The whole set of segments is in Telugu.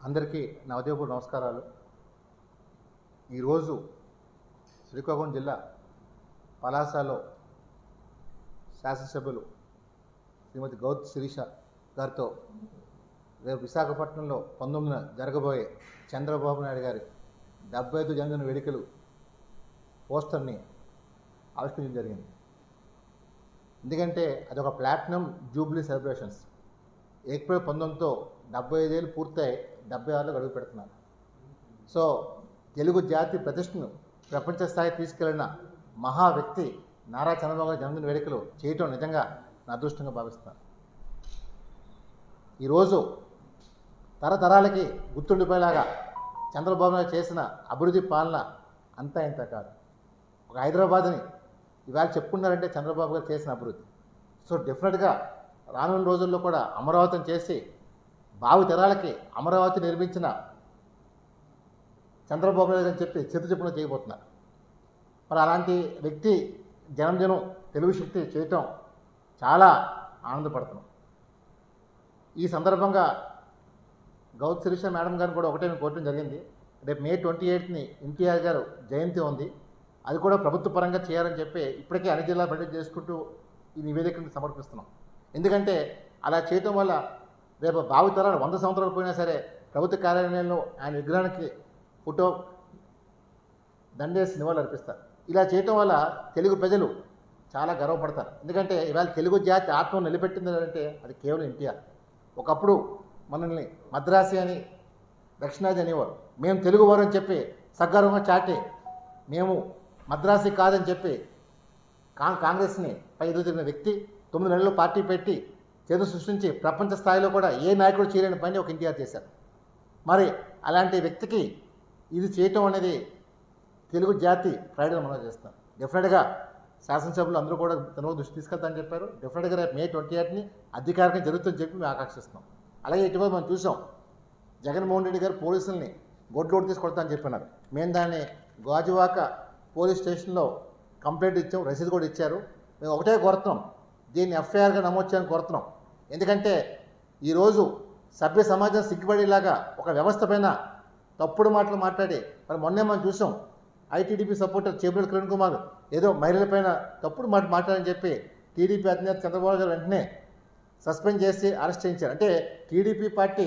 అందరికీ నా ఉదయపూర్ నమస్కారాలు. ఈరోజు శ్రీకాకుళం జిల్లా పలాసలో శాసనసభ్యులు శ్రీమతి గౌత్ శిరీష గారితో రేపు విశాఖపట్నంలో పంతొమ్మిదిన జరగబోయే చంద్రబాబు నాయుడు గారి డెబ్బై ఐదు జన్మదిన వేడుకలు పోస్టర్ని ఆవిష్కరించడం జరిగింది. ఎందుకంటే అదొక ప్లాటినం జూబ్లీ సెలబ్రేషన్స్. ఏప్రిల్ పంతొమ్మిదితో డెబ్బై ఐదేళ్ళు పూర్తయి డెబ్బై ఆరులో అడుగు పెడుతున్నారు. సో తెలుగు జాతి ప్రతిష్టను ప్రపంచ స్థాయి తీసుకెళ్ళిన మహా వ్యక్తి నారా చంద్రబాబు గారి జన్మదిన వేడుకలు చేయటం నిజంగా నా అదృష్టంగా భావిస్తున్నాను ఈరోజు తరతరాలకి గుర్తుండిపోయేలాగా చంద్రబాబు నాయుడు చేసిన అభివృద్ధి పాలన అంతా ఇంత కాదు. ఒక హైదరాబాద్ని ఇవాళ చెప్పుకున్నారంటే చంద్రబాబు గారు చేసిన అభివృద్ధి. సో డెఫినెట్గా రానున్న రోజుల్లో కూడా అమరావతిని చేసి బావి తరాలకి అమరావతి నిర్మించిన చంద్రబాబు నాయుడు అని చెప్పి చిత్త చెప్పున చేయబోతున్నారు. మరి అలాంటి వ్యక్తి జనం తెలుగు శక్తి చేయటం చాలా ఆనందపడుతున్నాం. ఈ సందర్భంగా గౌత్ శిరీష మేడం గారిని కూడా ఒకటే కోరటం జరిగింది. రేపు మే ట్వంటీ ఎయిత్ని ఎన్టీఆర్ గారు జయంతి ఉంది. అది కూడా ప్రభుత్వ పరంగా చేయాలని చెప్పి ఇప్పటికే అన్ని జిల్లా బడ్జెట్ చేసుకుంటూ ఈ నివేదికను సమర్పిస్తున్నాం. ఎందుకంటే అలా చేయటం వల్ల రేపు భావితరాలు వంద సంవత్సరాలు పోయినా సరే ప్రభుత్వ కార్యాలయంలో ఆయన విగ్రహానికి ఫోటో దండేసి నివాళులు అర్పిస్తారు. ఇలా చేయటం వల్ల తెలుగు ప్రజలు చాలా గర్వపడతారు. ఎందుకంటే ఇవాళ తెలుగు జాతి ఆత్మ నిలబెట్టింది అంటే అది కేవలం ఎన్టీఆర్. ఒకప్పుడు మనల్ని మద్రాసి అని దక్షిణాది అనేవారు. మేము తెలుగువారు అని చెప్పి సగర్వంగా చాటి మేము మద్రాసి కాదని చెప్పి కాం కాంగ్రెస్ని పై ఎదురుతిరిగిన వ్యక్తి తొమ్మిది నెలలు పార్టీ పెట్టి చేతులు సృష్టించి ప్రపంచ స్థాయిలో కూడా ఏ నాయకుడు చేయలేని పని ఒక ఎన్టీఆర్ చేశారు. మరి అలాంటి వ్యక్తికి ఇది చేయటం అనేది తెలుగు జాతి ప్రైడ్గా మనం చేస్తాం డెఫినెట్గా శాసనసభ్యులు అందరూ కూడా తన దృష్టి తీసుకెళ్తామని చెప్పారు. డెఫినెట్గా రేపు మే ట్వంటీ ఎయిట్ని అధికారికంగా జరుగుతుందని చెప్పి మేము ఆకాంక్షిస్తున్నాం. అలాగే ఇటీవల మనం చూసాం జగన్మోహన్ రెడ్డి గారు పోలీసుల్ని గొడ్లోడు తీసి కొడతామని చెప్పినారు. మేము దాన్ని గాజువాక పోలీస్ స్టేషన్లో కంప్లైంట్ ఇచ్చాం రసీదు కూడా ఇచ్చారు. మేము ఒకటే కోరుతున్నాం దీన్ని ఎఫ్ఐఆర్గా నమోదు చేయాలని కోరుతున్నాం. ఎందుకంటే ఈరోజు సభ్య సమాజం సిగ్గుపడేలాగా ఒక వ్యవస్థ పైన తప్పుడు మాటలు మాట్లాడి మరి మొన్నే మనం చూసాం ఐటీడీపీ సపోర్టర్ చేపూరి కిరణ్ కుమార్ ఏదో మహిళలపైన తప్పుడు మాట మాట్లాడని చెప్పి టీడీపీ అధినేత చంద్రబాబు గారు వెంటనే సస్పెండ్ చేసి అరెస్ట్ చేయించారు. అంటే టీడీపీ పార్టీ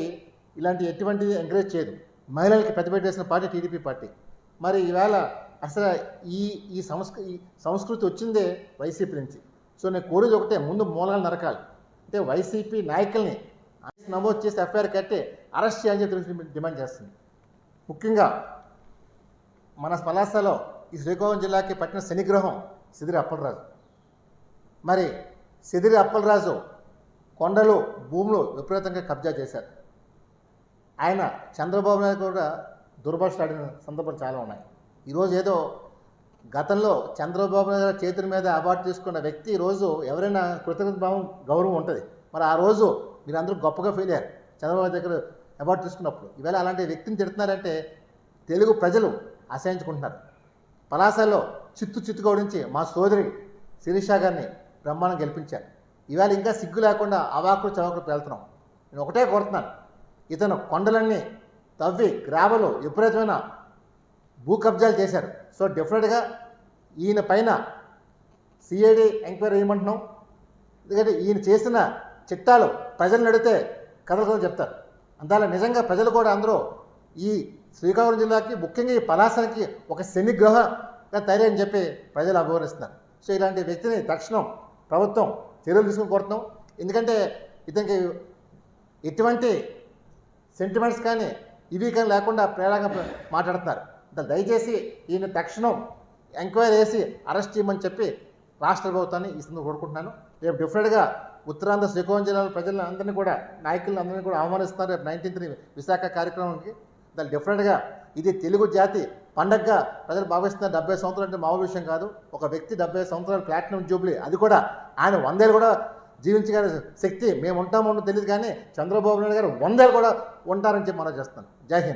ఇలాంటి ఎటువంటిది ఎంకరేజ్ చేయదు. మహిళలకి పెద్దపెట్టి వేసిన పార్టీ టీడీపీ పార్టీ. మరి ఈవేళ అసలు ఈ ఈ సంస్కృ ఈ సంస్కృతి వచ్చిందే వైసీపీ నుంచి. సో నేను కోరేది ఒకటే ముందు మూలాలు నరకాలి. అంటే వైసీపీ నాయకుల్ని నమోదు చేసి ఎఫ్ఐఆర్ కట్టి అరెస్ట్ చేయాలని చెప్పి డిమాండ్ చేస్తుంది. ముఖ్యంగా మన పలాసలో ఈ శ్రీకాకుళం జిల్లాకి పట్టిన శనిగ్రహం సిదిరి అప్పలరాజు. మరి సిదిరి అప్పలరాజు కొండలు భూములు విపరీతంగా కబ్జా చేశారు. ఆయన చంద్రబాబు నాయుడు కూడా దుర్భాషలాడిన సందర్భాలు చాలా ఉన్నాయి. ఈరోజు ఏదో గతంలో చంద్రబాబు నాయుడు గారి చేతుల మీద అవార్డు తీసుకున్న వ్యక్తి ఈరోజు ఎవరైనా కృతజ్ఞత భావం గౌరవం ఉంటుంది. మరి ఆ రోజు మీరు అందరూ గొప్పగా ఫీల్ అయ్యారు చంద్రబాబు దగ్గర అవార్డు తీసుకున్నప్పుడు. ఈవేళ అలాంటి వ్యక్తిని తిడుతున్నారంటే తెలుగు ప్రజలు అసహించుకుంటున్నారు పలాసలో చిత్తు చిత్తుగా ఓడించి మా సోదరి శిరీష గారిని బ్రహ్మాండం గెలిపించారు. ఇవాళ ఇంకా సిగ్గు లేకుండా అవాకులు చవాకులు వెళ్తున్నాం. నేను ఒకటే కోరుతున్నాను. ఇతను కొండలన్నీ తవ్వి గ్రావలు విపరీతమైన భూ కబ్జాలు చేశారు. సో డెఫినెట్గా ఈయన పైన సిఐడి ఎంక్వైరీ వేయమంటున్నాం ఎందుకంటే ఈయన చేసిన చిట్టాలు ప్రజలను అడిగితే కథలు కథలు చెప్తారు. అందువల్ల నిజంగా ప్రజలు కూడా అందరూ ఈ శ్రీకాకుళం జిల్లాకి ముఖ్యంగా ఈ పలాసనకి ఒక శనిగ్రహంగా తయారని చెప్పి ప్రజలు అభివర్ణిస్తున్నారు. సో ఇలాంటి వ్యక్తిని తక్షణం ప్రభుత్వం చర్యలు తీసుకుని కోరుతున్నాం. ఎందుకంటే ఇతనికి ఎటువంటి సెంటిమెంట్స్ కానీ ఇవి కానీ లేకుండా ప్రేరణగా మాట్లాడుతున్నారు. దయచేసి ఈయన తక్షణం ఎంక్వైరీ చేసి అరెస్ట్ చేయమని చెప్పి రాష్ట్ర ప్రభుత్వాన్ని ఈ కోరుకుంటున్నాను. రేపు డిఫరెంట్గా ఉత్తరాంధ్ర శ్రీకాకుళం జిల్లాలో ప్రజలందరినీ కూడా నాయకులందరినీ కూడా ఆహ్వానిస్తున్నారు రేపు నైన్టీన్త్ విశాఖ కార్యక్రమానికి దాని డెఫినెట్గా ఇది తెలుగు జాతి. పండగగా ప్రజలు భావిస్తున్న డెబ్బై సంవత్సరాలు అంటే మామూలు విషయం కాదు. ఒక వ్యక్తి డెబ్బై సంవత్సరాలు ప్లాటినం జూబ్లీ అది కూడా ఆయన వందేళ్ళు కూడా జీవించగల శక్తి. మేము ఉంటామో తెలియదు కానీ చంద్రబాబు నాయుడు గారు వందేళ్ళు కూడా ఉంటారని చెప్పి మనం చేస్తాను జై హింద్.